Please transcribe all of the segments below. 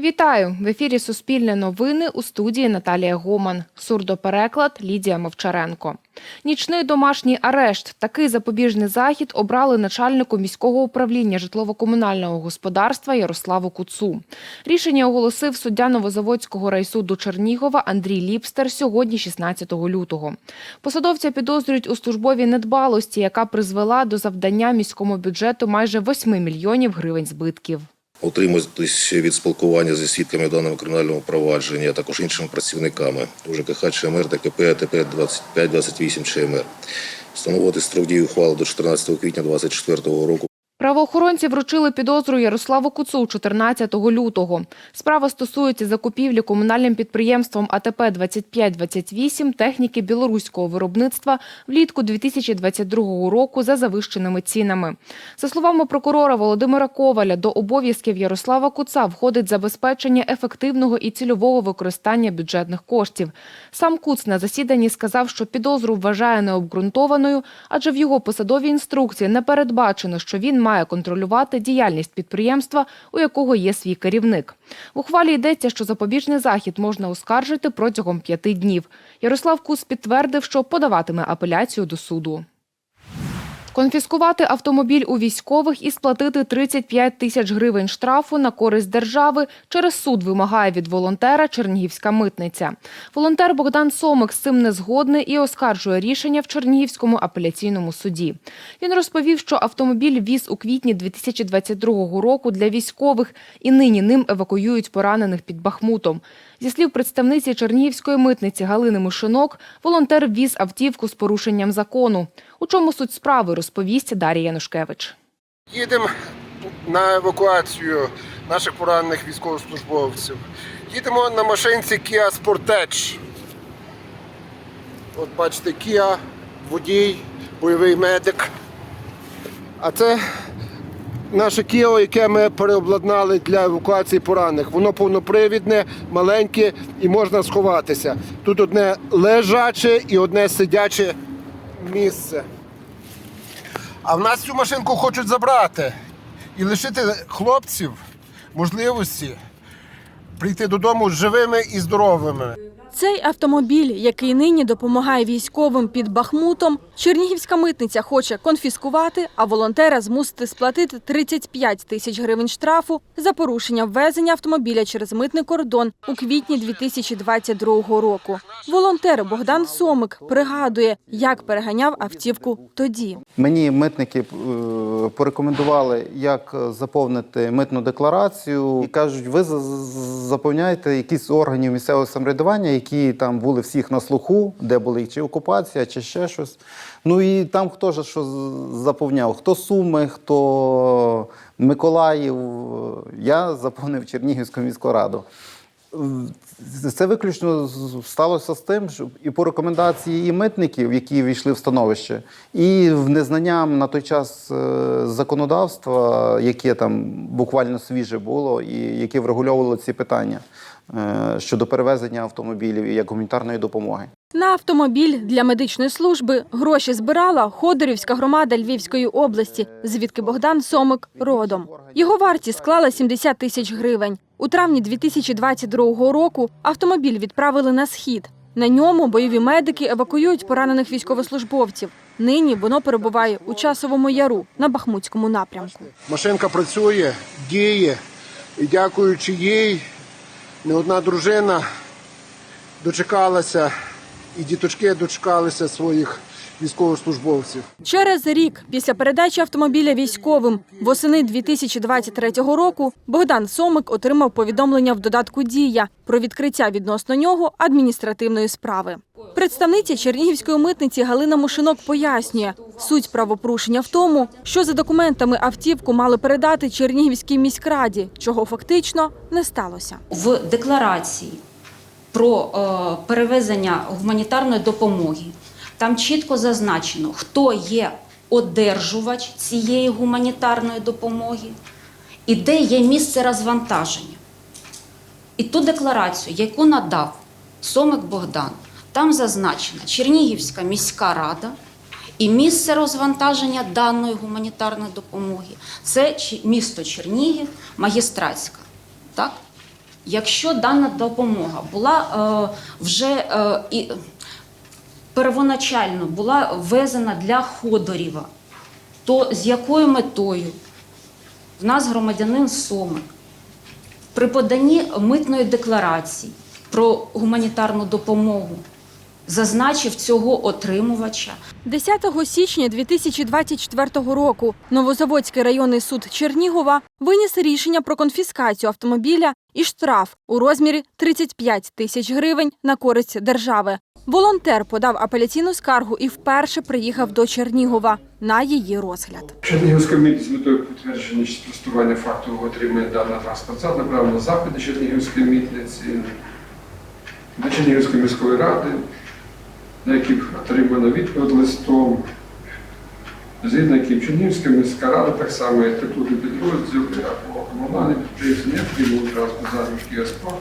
Вітаю в ефірі Суспільне новини у студії Наталія Гоман. Сурдопереклад Лідія Мовчаренко. Нічний домашній арешт. Такий запобіжний захід обрали начальнику міського управління житлово-комунального господарства Ярославу Куцу. Рішення оголосив суддя Новозаводського райсуду Чернігова Андрій Ліпстер сьогодні, 16 лютого. Посадовця підозрюють у службовій недбалості, яка призвела до завдання міському бюджету майже 8 мільйонів гривень збитків. Утримуватись від спілкування зі свідками в даному кримінальному провадженні, а також іншими працівниками УЖКХ ЧМР та КП АТП 2528 ЧМР. Встановити строк дії ухвали до 14 квітня 2024 року. Правоохоронці вручили підозру Ярославу Куцу 14 лютого. Справа стосується закупівлі комунальним підприємством АТП 2528 техніки білоруського виробництва влітку 2022 року за завищеними цінами. За словами прокурора Володимира Коваля, до обов'язків Ярослава Куца входить забезпечення ефективного і цільового використання бюджетних коштів. Сам Куц на засіданні сказав, що підозру вважає необґрунтованою, адже в його посадовій інструкції не передбачено, що він має контролювати діяльність підприємства, у якого є свій керівник. В ухвалі йдеться, що запобіжний захід можна оскаржити протягом п'яти днів. Ярослав Кус підтвердив, що подаватиме апеляцію до суду. Конфіскувати автомобіль у військових і сплатити 35 тисяч гривень штрафу на користь держави через суд вимагає від волонтера Чернігівська митниця. Волонтер Богдан Сомик з цим не згодний і оскаржує рішення в Чернігівському апеляційному суді. Він розповів, що автомобіль віз у квітні 2022 року для військових і нині ним евакуюють поранених під Бахмутом. Зі слів представниці Чернігівської митниці Галини Мишинок, волонтер віз автівку з порушенням закону. У чому суть справи, розповість Дар'я Янушкевич. Їдемо на евакуацію наших поранених військовослужбовців. Їдемо на машинці Kia Sportage. От бачите, Kia, водій, бойовий медик. А це наше Kia, яке ми переобладнали для евакуації поранених. Воно повнопривідне, маленьке і можна сховатися. Тут одне лежаче і одне сидяче місце. А в нас цю машинку хочуть забрати і лишити хлопців можливості прийти додому живими і здоровими. Цей автомобіль, який нині допомагає військовим під Бахмутом, Чернігівська митниця хоче конфіскувати, а волонтера змусити сплатити 35 тисяч гривень штрафу за порушення ввезення автомобіля через митний кордон у квітні 2022 року. Волонтер Богдан Сомик пригадує, як переганяв автівку тоді. Мені митники е, порекомендували, як заповнити митну декларацію. І кажуть, ви заповняєте якісь органів місцевого самоврядування, які там були всіх на слуху, де були чи окупація, чи ще щось. Ну і там хто ж що заповняв? Хто Суми, хто Миколаїв. Я заповнив Чернігівську міську раду. Це виключно сталося з тим, що і по рекомендації і митників, які війшли в становище, і в незнанням на той час е, законодавства, яке там буквально свіже було, і яке врегульовувало ці питання е, щодо перевезення автомобілів і як гуманітарної допомоги. На автомобіль для медичної служби гроші збирала Ходорівська громада Львівської області, звідки Богдан Сомик родом. Його вартість склала 70 тисяч гривень. У травні 2022 року автомобіль відправили на схід. На ньому бойові медики евакуюють поранених військовослужбовців. Нині воно перебуває у часовому яру на Бахмутському напрямку. Машинка працює, діє, і дякуючи їй, не одна дружина дочекалася, і діточки дочекалися своїх військовослужбовців. Через рік після передачі автомобіля військовим восени 2023 року Богдан Сомик отримав повідомлення в додатку Дія про відкриття відносно нього адміністративної справи. Представниця Чернігівської митниці Галина Мушинок пояснює, суть правопорушення в тому, що за документами автівку мали передати Чернігівській міськраді, чого фактично не сталося. в декларації про е, перевезення гуманітарної допомоги. Там чітко зазначено, хто є одержувач цієї гуманітарної допомоги і де є місце розвантаження. І ту декларацію, яку надав Сомик Богдан, там зазначена Чернігівська міська рада і місце розвантаження даної гуманітарної допомоги це місто Чернігів, магістратська. Так? Якщо дана допомога була е, вже е, первоначально була ввезена для Ходорєва, то з якою метою? В нас громадянин Сомик. При поданні митної декларації про гуманітарну допомогу зазначив цього отримувача, 10 січня 2024 року Новозаводський районний суд Чернігова виніс рішення про конфіскацію автомобіля і штраф у розмірі 35 тисяч гривень на користь держави. Волонтер подав апеляційну скаргу і вперше приїхав до Чернігова на її розгляд. Чернігівська митниця з метою підтвердження чи спростування факту отримання даного транспорт засіб направлено на запити Чернігівської митниці до Чернігівської міської ради, на яких отримано відповідь листом, згідно яким Чернігівська міська рада, так само і статутний підрозділ або комунальні підприємства транспорт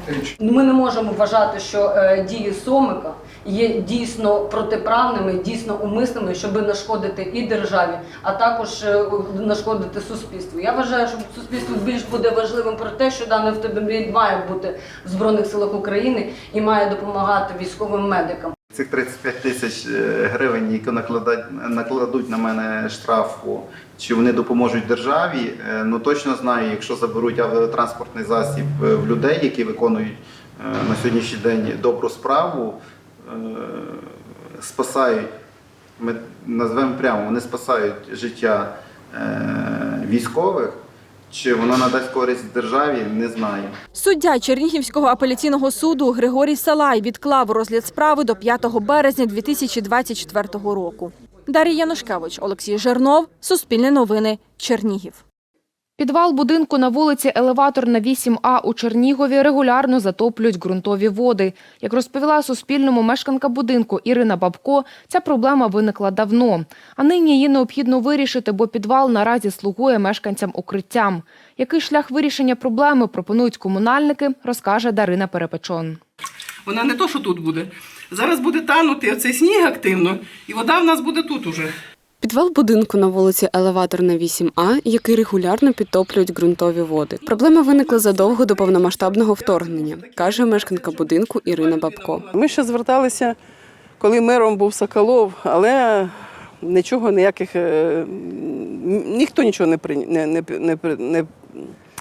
засіб Ми не можемо вважати, що е, дії Сомика є дійсно протиправними, дійсно умисними, щоб нашкодити і державі, а також е, нашкодити суспільству. Я вважаю, що суспільству більш буде важливим про те, що даний автомобіль має бути в Збройних силах України і має допомагати військовим медикам. Цих 35 тисяч е, гривень, які накладуть, на мене штрафу, чи вони допоможуть державі, е, ну точно знаю, якщо заберуть автотранспортний засіб е, в людей, які виконують на сьогоднішній день добру справу, спасають, ми назвемо прямо, вони спасають життя військових, чи вона надасть користь державі, не знаю. Суддя Чернігівського апеляційного суду Григорій Салай відклав розгляд справи до 5 березня 2024 року. Дар'я Янушкевич, Олексій Жернов, Суспільне новини, Чернігів. Підвал будинку на вулиці Елеваторна 8А у Чернігові регулярно затоплюють ґрунтові води. Як розповіла Суспільному мешканка будинку Ірина Бабко, ця проблема виникла давно. А нині її необхідно вирішити, бо підвал наразі слугує мешканцям укриттям. Який шлях вирішення проблеми пропонують комунальники, розкаже Дарина Перепечон. Вона не то, що тут буде. Зараз буде танути оцей сніг активно, і вода в нас буде тут уже. Підвал будинку на вулиці Елеваторна 8А, який регулярно підтоплюють ґрунтові води. Проблема виникла задовго до повномасштабного вторгнення, каже мешканка будинку Ірина Бабко. Ми ще зверталися, коли мером був Соколов, але нічого ніяких е, ніхто нічого не при не, не, не, не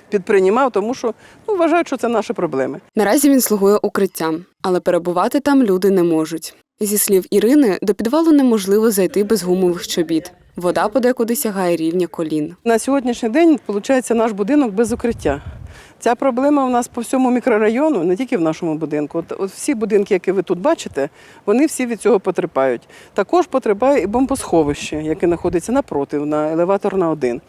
підприймав, тому що ну, вважають, що це наші проблеми. Наразі він слугує укриттям, але перебувати там люди не можуть. Зі слів Ірини, до підвалу неможливо зайти без гумових чобіт. Вода подекуди сягає рівня колін. На сьогоднішній день виходить наш будинок без укриття. Ця проблема у нас по всьому мікрорайону, не тільки в нашому будинку. От, от всі будинки, які ви тут бачите, вони всі від цього потерпають. Також потерпає і бомбосховище, яке знаходиться напротив на елеватор на 1.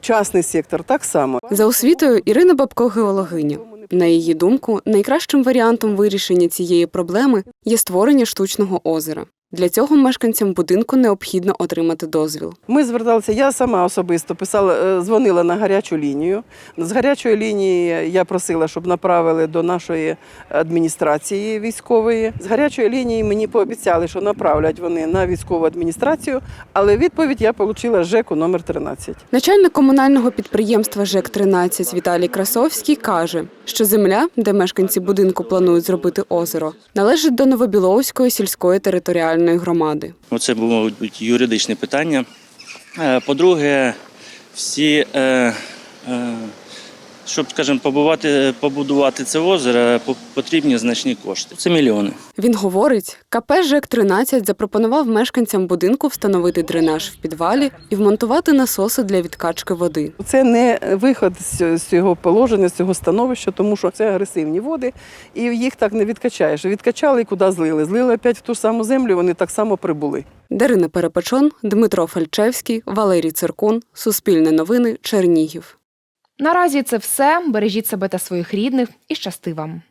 Частний сектор так само. За освітою Ірина Бабко геологиня. На її думку, найкращим варіантом вирішення цієї проблеми є створення штучного озера. Для цього мешканцям будинку необхідно отримати дозвіл. Ми зверталися, я сама особисто писала, е, дзвонила на гарячу лінію. З гарячої лінії я просила, щоб направили до нашої адміністрації військової. З гарячої лінії мені пообіцяли, що направлять вони на військову адміністрацію, але відповідь я отримала ЖЕКу номер 13. Начальник комунального підприємства ЖЕК 13 Віталій Красовський каже, що земля, де мешканці будинку планують зробити озеро, належить до Новобіловської сільської територіальної громади. оце Це було юридичне питання. Е, По-друге, всі, е, е, щоб, скажімо, побувати, побудувати це озеро, по- потрібні значні кошти. Це мільйони. Він говорить, КП ЖЕК 13 запропонував мешканцям будинку встановити дренаж в підвалі і вмонтувати насоси для відкачки води. Це не виход з з цього положення, з цього становища, тому що це агресивні води, і їх так не відкачаєш. Відкачали і куди злили? Злили опять в ту ж саму землю, вони так само прибули. Дарина Перепечон, Дмитро Фальчевський, Валерій Циркун, Суспільне новини, Чернігів. Наразі це все. Бережіть себе та своїх рідних і щасти вам.